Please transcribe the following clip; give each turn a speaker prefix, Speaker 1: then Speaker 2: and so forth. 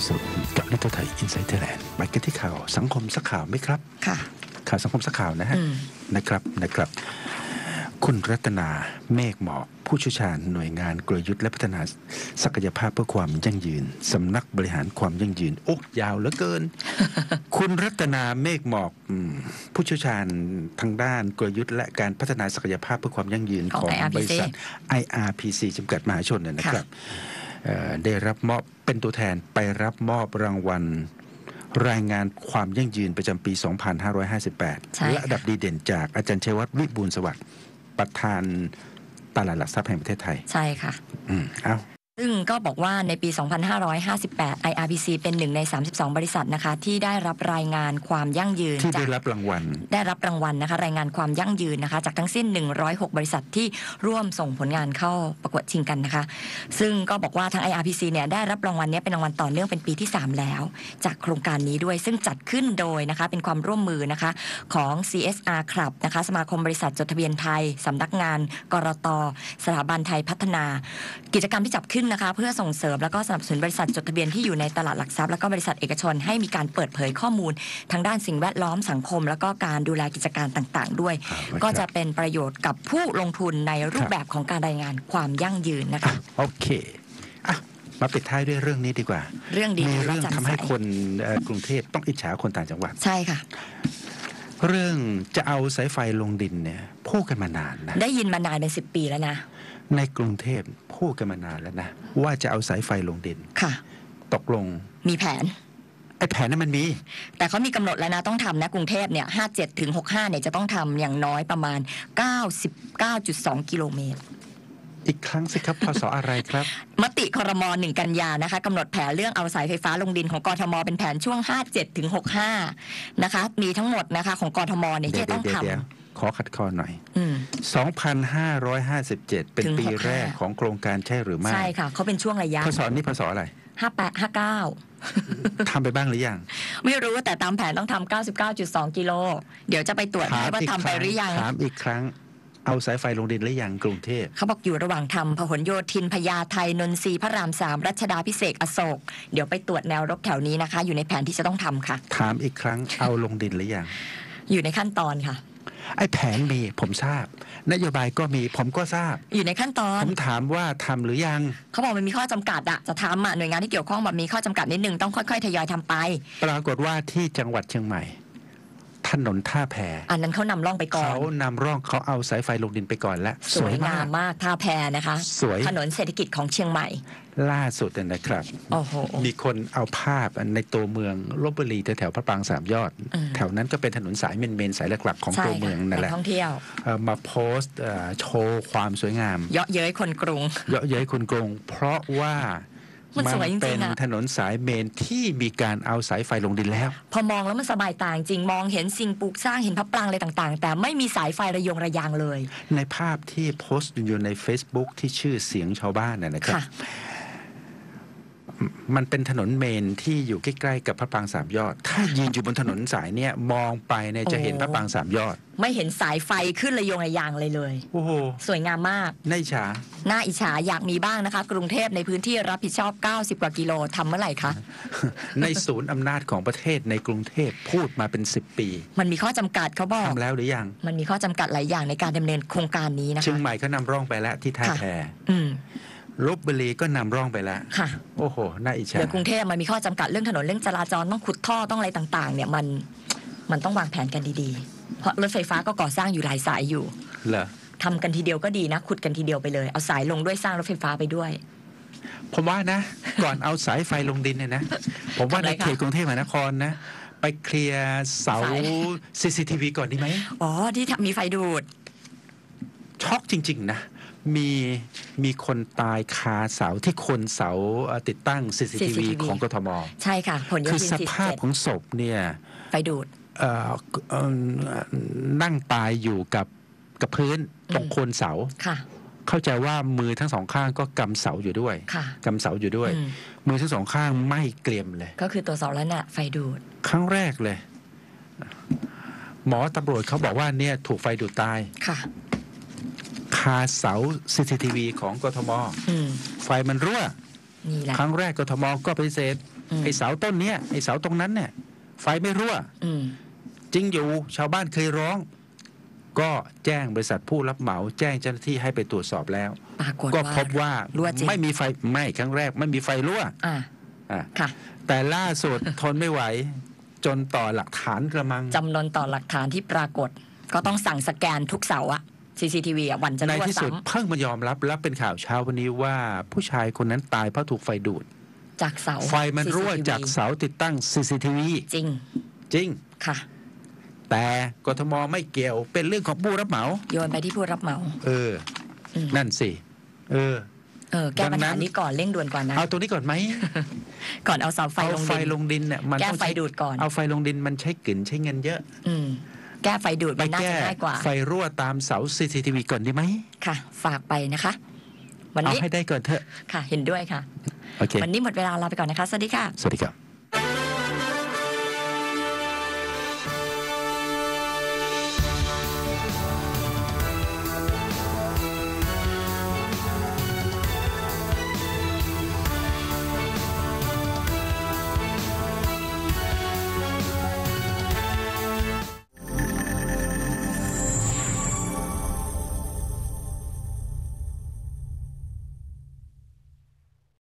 Speaker 1: ที่สุดกับลิทไทยอินไซต์ไทยแลนด์ไปกันที่ข่าวสังคมสักข่าวไหมครับ
Speaker 2: ค่ะ
Speaker 1: ข่าวสังคมสักข่าวนะฮะ
Speaker 2: อืม
Speaker 1: นะครับนะครับ คุณรัตนาเมฆหมอกผู้เชี่ยวชาญหน่วยงานกลยุทธ์และพัฒนาศักยภาพเพื่อความยั่งยืนสำนักบริหารความยั่งยืน โอ้ยาวเหลือเกิน คุณรัตนาเมฆหมอกอืมผู้เชี่ยวชาญทางด้านกลยุทธ์และการพัฒนาศักยภาพเพื่อความยั่งยืน
Speaker 2: ของ
Speaker 1: ของ
Speaker 2: IRPC
Speaker 1: บริษัท IRPC จำกัดมหาชนเนี่ยนะครับเอ่อ ได้รับมอบเป็นตัวแทนไปรับมอบรางวัล รายงานความยั่งยืนประจำปี
Speaker 2: ใช่
Speaker 1: 2558
Speaker 2: ค่ะ
Speaker 1: และอันดับดีเด่นจากอาจารย์ชัยวัฒน์วิบูลย์สวัสดิ์ประธานตลาดหลักทรัพย์แห่งประเทศไทย
Speaker 2: ใช่ค่ะ
Speaker 1: อืม เอ้า
Speaker 2: ซึ่งก็บอกว่าในปี 2558 IRPC เป็นหนึ่งใน 32 บริษัทนะคะ ที่ได้รับรายงานความยั่งยืน
Speaker 1: ที่
Speaker 2: จา
Speaker 1: ได้
Speaker 2: ก
Speaker 1: รับรางวัล
Speaker 2: ได้รับรางวัลนะคะ รายงานความยั่งยืนนะคะ จากทั้งสิ้น 106 บริษัทที่ร่วมส่งผลงานเข้าประกวดชิงกันนะคะ ซึ่งก็บอกว่าทาง IRPC เนี่ยได้รับรางวัลเนี้ยเป็นรางวัลต่อเนื่องเป็นปีที่ 3 แล้ว จากโครงการนี้ด้วยซึ่งจัดขึ้นโดยนะคะเป็นความร่วมมือนะคะของ CSR Club นะคะสมาคมบริษัทจดทะเบียนไทยสำนักงาน กรตสถาบันไทยพัฒนา กิจกรรมที่จับขึ้นนะคะ เพื่อส่งเสริมแล้วก็สนับสนุนบริษัทจดทะเบียนที่อยู่ในตลาดหลักทรัพย์แล้วก็บริษัทเอกชน ให้มีการเปิดเผยข้อมูล ทางด้านสิ่งแวดล้อมสังคม แล้วก็การดูแลกิจการต่างๆ ด้วย
Speaker 1: ครับ
Speaker 2: ก็จะเป็นประโยชน์กับผู้ลงทุนในรู
Speaker 1: ค
Speaker 2: ป
Speaker 1: รับ
Speaker 2: แบบของการรายงานความยั่งยืนนะคะ
Speaker 1: โอเคอะมาปิดท้ายด้วยเรื่องนี้ดีกว่า
Speaker 2: เรื่องดี
Speaker 1: มี
Speaker 2: และ
Speaker 1: เรื่อง
Speaker 2: แจ่ม
Speaker 1: ทำ
Speaker 2: ใส
Speaker 1: ให้คนเอ่อกรุงเทพต้องอิจฉาคนต่างจังหวัด
Speaker 2: ใช่ค่ะ
Speaker 1: เรื่องจะเอาสายไฟลงดินเนี่ยพูดกันมานานนะ
Speaker 2: ได้ยินมานานเป็นสิบปีแล้วนะ
Speaker 1: ในกรุงเทพ พูดกันมานานแล้วนะ ว่าจะเอาสายไฟลงดิน
Speaker 2: ค่ะ
Speaker 1: ตกลง
Speaker 2: มีแผน
Speaker 1: ไอ้แผนนั้นมันมี
Speaker 2: แต่เขามีกำหนดแล้วนะต้องทำนะกรุงเทพเนี่ย57ถึง65เนี่ยจะต้องทำอย่างน้อยประมาณ99.2กิโลเมตร
Speaker 1: อีกครั้งสิครับพศอะไรครับ
Speaker 2: มติคอรมอหนึ่งกันยานะคะกำหนดแผนเรื่องเอาสายไฟฟ้าลงดินของกทมเป็นแผนช่วง 57ถึง65 นะคะ มีทั้งหมดนะคะของกทมเนี่ย
Speaker 1: เดี๋
Speaker 2: ที่
Speaker 1: ยว
Speaker 2: จะต้อง
Speaker 1: เดี๋ยวเดี๋ยว
Speaker 2: ทำ
Speaker 1: ขอขัดคอหน่อย
Speaker 2: อืม
Speaker 1: 2,557 เป็น
Speaker 2: ถึง
Speaker 1: ปี
Speaker 2: 65
Speaker 1: แรกของโครงการใช่หรือไม่
Speaker 2: ใช่ค่ะ เขาเป็นช่วงระยะ
Speaker 1: พศนี้พศอะไร
Speaker 2: 58 59
Speaker 1: ทำไปบ้างหรือยัง
Speaker 2: ไม่รู้แต่ตามแผนต้องทำ99.2 กิโล เดี๋ยวจะไปตรวจให้ว่าทำไปหรือยัง
Speaker 1: ถามอีกครั้งเอาสายไฟลงดินหรือยังกรุงเทพ
Speaker 2: เขาบอกอยู่ระหว่างทำพหลโยธินพญาไทนนทรีย์พระรามสามรัชดาพิเศษกอโศก เดี๋ยวไปตรวจแนวรบแถวนี้นะคะ อยู่ในแผนที่จะต้องทำค่ะ
Speaker 1: ถามอีกครั้งเอาลงดินหรือยัง
Speaker 2: อยู่ในขั้นตอนค่ะ
Speaker 1: ไอ้แผนมีผมทราบ นโยบายก็มีผมก็ทราบ
Speaker 2: อยู่ในขั้นตอน
Speaker 1: ผมถามว่าทำหรือยัง
Speaker 2: เขาบอกมันมีข้อจำกัดอะจะทำอะหน่วยงานที่เกี่ยวข้องแบบมีข้อจำกัดนิดนึงต้องค่อยๆทยอยทำไป
Speaker 1: ปรากฏว่าที่จังหวัดเชียงใหม่ ถนนท่าแพ
Speaker 2: อันนั้นเขานำร่องไปก่อน
Speaker 1: เขานำร่องเขาเอาสายไฟลงดินไปก่อนแล้ว
Speaker 2: สวยงามมากท่าแพนะคะ
Speaker 1: สวย
Speaker 2: ถนนเศรษฐกิจของเชียงใหม่
Speaker 1: ล่าสุดเนี่ยนะครับ
Speaker 2: โอ้โห
Speaker 1: มีคนเอาภาพในตัวเมืองลบบุรีแถวๆพระปรางสามยอด
Speaker 2: อืม
Speaker 1: แถวนั้นก็เป็นถนนสายเมนเมนๆสายหลักๆของ
Speaker 2: ใช่
Speaker 1: ตัวเมือง
Speaker 2: ค่ะ
Speaker 1: นั่นแห
Speaker 2: แหล่
Speaker 1: ละ
Speaker 2: งท่องเที่ยว
Speaker 1: เอ่อมาโพสต์เอ่อโชว์ความสวยงาม
Speaker 2: เยาะเย้ยคนกรุง
Speaker 1: เยอะเย้ยคนกรุง เพราะว่า
Speaker 2: มันสวยจริงๆ
Speaker 1: เป็น
Speaker 2: อะ
Speaker 1: ถนนสายเมนที่มีการเอาสายไฟลงดินแล้ว
Speaker 2: พอมองแล้วมันสบายตาจริงมองเห็นสิ่งปลูกสร้างเห็นพระปรางอะไรต่างๆ แต่ไม่มีสายไฟระยงระยางเลย
Speaker 1: ในภาพที่โพสต์อยู่ใน Facebook ที่ชื่อเสียงชาวบ้านน่ะนะครับ
Speaker 2: ค่ะ
Speaker 1: มันเป็นถนนเมนที่อยู่ใกล้ๆกับพระปรางสามยอด ถ้ายืนอยู่บนถนนสายเนี่ยมองไปเนี่ยจะเห็น
Speaker 2: โอ้
Speaker 1: พระปรางสามยอด
Speaker 2: ไม่เห็นสายไฟขึ้นระยงระยางเลยเลย
Speaker 1: โอ้โห
Speaker 2: สวยงามมาก
Speaker 1: น่าอิจฉา
Speaker 2: น่าอิจฉาอยากมีบ้างนะคะ กรุงเทพในพื้นที่รับผิดชอบ 90 กว่ากิโลทำเมื่อไหร่คะ
Speaker 1: ในศูนย์อำนาจของประเทศในกรุงเทพพูดมาเป็น 10 ปี
Speaker 2: มันมีข้อจำกัดเขาบอก
Speaker 1: ทำแล้วหรือยัง
Speaker 2: มันมีข้อจำกัดหลายอย่างในการดำเนินโครงการนี้นะ
Speaker 1: เชียง
Speaker 2: คะ
Speaker 1: ใหม่เขานำร่องไปแล้วที่ท่า
Speaker 2: ค่ะ
Speaker 1: แพ
Speaker 2: อืม
Speaker 1: ลบบุรีก็นำร่องไปแล้ว
Speaker 2: ค่ะ
Speaker 1: โอ้โห น่าอิจฉา
Speaker 2: เดี๋ยวกรุงเทพมันมีข้อจำกัดเรื่องถนนเรื่องจราจรต้องขุดท่อต้องอะไรต่างๆ เนี่ยมันมันต้องวางแผนกันดีๆ เพราะรถไฟฟ้าก็ก่อสร้างอยู่หลายสายอยู่
Speaker 1: เหรอ
Speaker 2: ทำกันทีเดียวก็ดีนะ ขุดกันทีเดียวไปเลย เอาสายลงด้วยสร้างรถไฟฟ้าไปด้วย
Speaker 1: ผมว่านะ ก่อนเอาสายไฟลงดินเนี่ยนะ ผมว่า
Speaker 2: ทำไม
Speaker 1: ใน
Speaker 2: คะ
Speaker 1: เขตกรุงเทพมหานครนะไปเคลียร์เสา
Speaker 2: สาย
Speaker 1: CCTV ก่อนดีไหม
Speaker 2: อ๋อ ที่ทำมีไฟดูด
Speaker 1: ช็อกจริง ๆ นะ มีมีคนตายคาเสาที่คนเสาเอ่อติดตั้ง CCTV,
Speaker 2: CCTV
Speaker 1: ของกทม
Speaker 2: ใช่ค่ะ ผลโย
Speaker 1: คือ
Speaker 2: ธิน
Speaker 1: ส
Speaker 2: สี่
Speaker 1: ภาพ
Speaker 2: เจ็ด
Speaker 1: ของศพเนี่ย
Speaker 2: ไฟดูด
Speaker 1: เอ่อเอ่อนั่งตายอยู่กับกับพื้นตรง
Speaker 2: อืม
Speaker 1: โคนเสา
Speaker 2: ค่ะ
Speaker 1: เข้าใจว่ามือทั้งสองข้างก็กำเสาอยู่ด้วย
Speaker 2: ค่ะ
Speaker 1: กำเสาอยู่ด้วย
Speaker 2: อืม
Speaker 1: มือทั้งสองข้างไม่เกรียมเลย
Speaker 2: ก็คือตัวเสาแล้วน่ะไฟดูด
Speaker 1: ครั้งแรกเลย หมอตำรวจเขาบอกว่าเนี่ยถูกไฟดูดตาย
Speaker 2: ค่ะ
Speaker 1: คาเสา CCTV ของกทม
Speaker 2: อืม
Speaker 1: ไฟมันรั่ว
Speaker 2: นี่แหละ
Speaker 1: ครั้งแรกกทมก็ปฏิเสธ
Speaker 2: อืม
Speaker 1: ไอ้เสาต้นเนี้ยไอ้เสาตรงนั้นเนี่ย ไฟไม่รั่ว
Speaker 2: อืม
Speaker 1: จริงอยู่ชาวบ้านเคยร้อง ก็แจ้งบริษัทผู้รับเหมา แจ้งเจ้าหน้าที่ให้ไปตรวจสอบแล้ว
Speaker 2: ปรากฏ
Speaker 1: ก็
Speaker 2: ว่า
Speaker 1: พบว่า
Speaker 2: รั่วจริง
Speaker 1: ไม่มีไฟไม่ครั้งแรก ไม่มีไฟรั่ว
Speaker 2: อ่า
Speaker 1: อะ
Speaker 2: ค่ะ
Speaker 1: แต่ล่าสุดทนไม่ไหว จนต่อหลักฐานกระมัง
Speaker 2: จำนวนต่อหลักฐานที่ปรากฏ ก็ต้องสั่งสแกนทุกเสาอะ CCTV อะวันจะ
Speaker 1: ใน
Speaker 2: รั่ว
Speaker 1: ที่สุด
Speaker 2: ซ้
Speaker 1: เพิ่งมายอมรับและเป็นข่าวเช้าวันนี้ว่าผู้ชายคนนั้นตายเพราะถูกไฟดูดำ
Speaker 2: จากเสา
Speaker 1: ไฟมันรั่ว
Speaker 2: CCTV
Speaker 1: จากเสาติดตั้ง CCTV
Speaker 2: จริง
Speaker 1: จริง
Speaker 2: ค่ะ
Speaker 1: แต่กทมไม่เกี่ยวเป็นเรื่องของผู้รับเหมา
Speaker 2: โยนไปที่ผู้รับเหมา
Speaker 1: เออ
Speaker 2: อืม
Speaker 1: นั่นสิ เออ
Speaker 2: เออแก้ปัญ
Speaker 1: ดังนั้
Speaker 2: หาน นี้ก่อนเร่งด่วนกว่านะ
Speaker 1: เอาตัวนี้ก่อนไหม
Speaker 2: ก่อนเอาเสาไฟ
Speaker 1: เอา
Speaker 2: ลง
Speaker 1: ไฟ
Speaker 2: ดิน
Speaker 1: ลงดินเนี่ยมัน
Speaker 2: แก้
Speaker 1: ต้อง
Speaker 2: ไฟ
Speaker 1: ใช้
Speaker 2: ดูดก่อน
Speaker 1: เอาไฟลงดินมันใช้กลิ่นใช้เงินเยอะ
Speaker 2: อืม แก้ไฟดูด
Speaker 1: ไป
Speaker 2: มันน่า
Speaker 1: แก้
Speaker 2: จะง่ายกว่า
Speaker 1: ไฟรั่วตามเสา CCTV ก่อนดีไหม
Speaker 2: ค่ะ ฝากไปนะคะ วัน
Speaker 1: เอา
Speaker 2: นี้
Speaker 1: ให้ได้ก่อนเถอะ
Speaker 2: ค่ะ เห็นด้วยค่ะ
Speaker 1: โอเค
Speaker 2: วันนี้หมดเวลาลาไปก่อนนะคะ สวัสดีค่ะ
Speaker 1: สวัสดีครับ